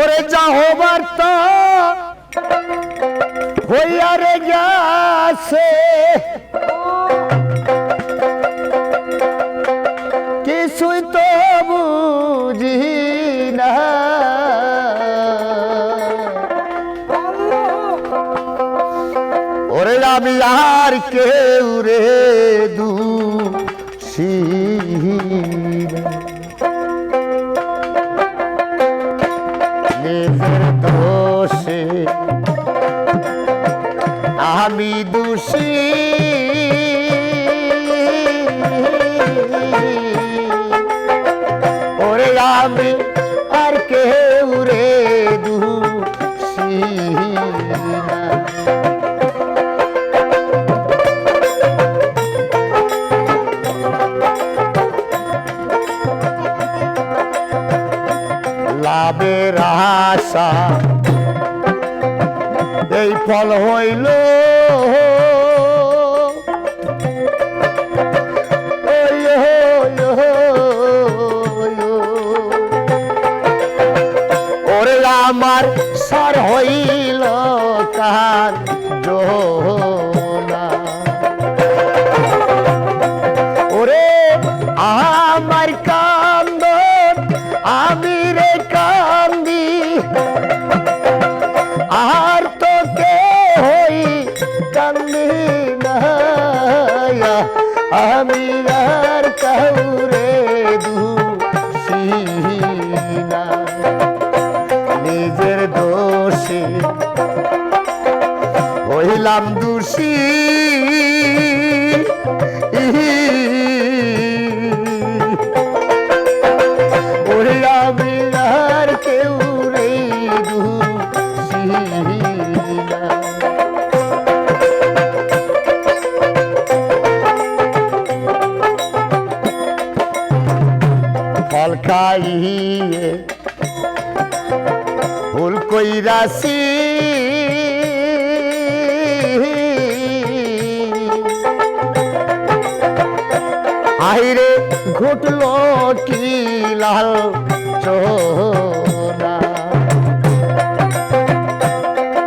ওরে যা হবার তা হইয়া রে গেছে। কিছুই তো বুঝি না। ওরে আমি আর কেউ রে দু নিজের দোষে আমি দোষী। ওরে আমি লাভের আশা। এই ফল হইল ওরে আমার সর হইল কার জোনা ওরে আমার কান্দ আমি রে কান্দি না আমি আর কাউরে দুশিনা নিজের দোষে হইলাম দোষী খাইয়ে ভুল কইরাছি। আইরে ঘটল কি লাল চোনা।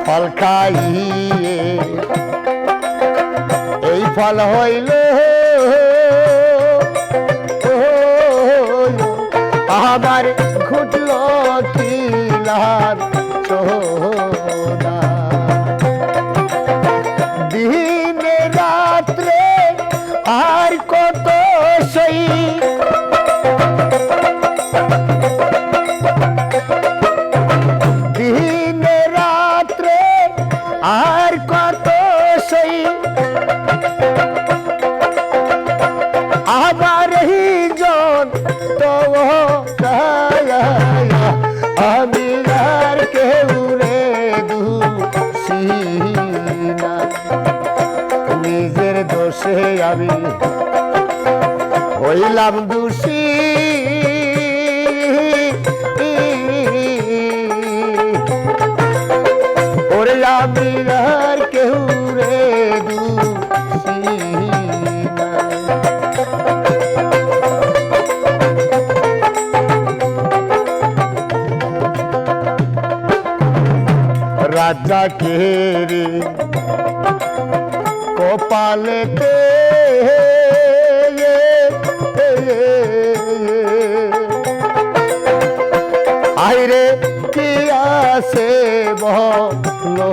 ফল খাইয়ে এই ফল হইল আমার ঘটল কি লাল দুশিনা নিজের দোষে আমি হইলাম দোষী। ওরে আমি রাজা কে রে কপালেতে আইরে কি আসে বলো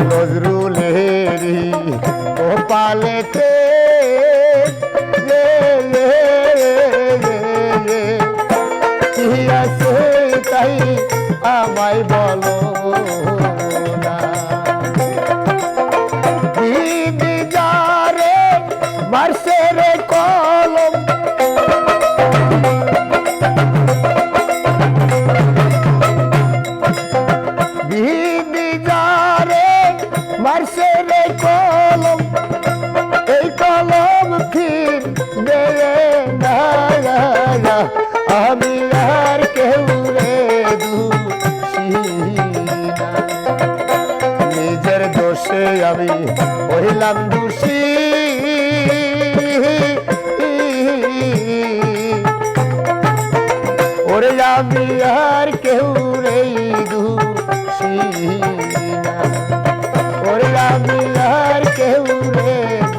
নজরুলেরি কপালেতে কি আছে তাই আমায় বলো। আমি হইলাম দোষী। ওরে আমি আর কেউ নেই দোষী ওরে আমি আর কেউ নেই